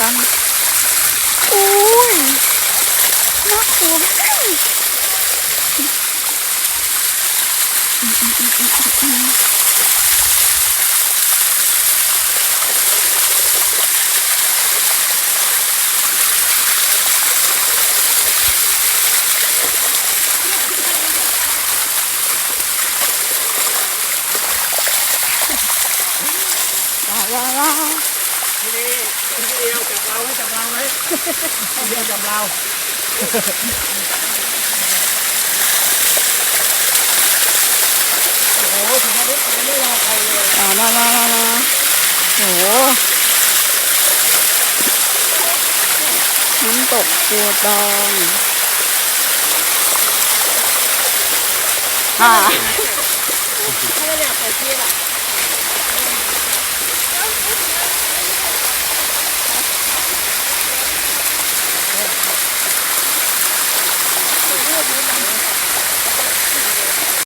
กันอุ้ยน่ากลัวมาวว้าวว้าว ทีนี้ทีเดียวจับเราไว้จับเราไว้ทีเดียวจับเราโอ้โหสุดท้ายนี้ไม่รอใครเลยมามามามามาโหน้ำตกปัวตองอ่าถ้าเราอยากใส่ชีสอะ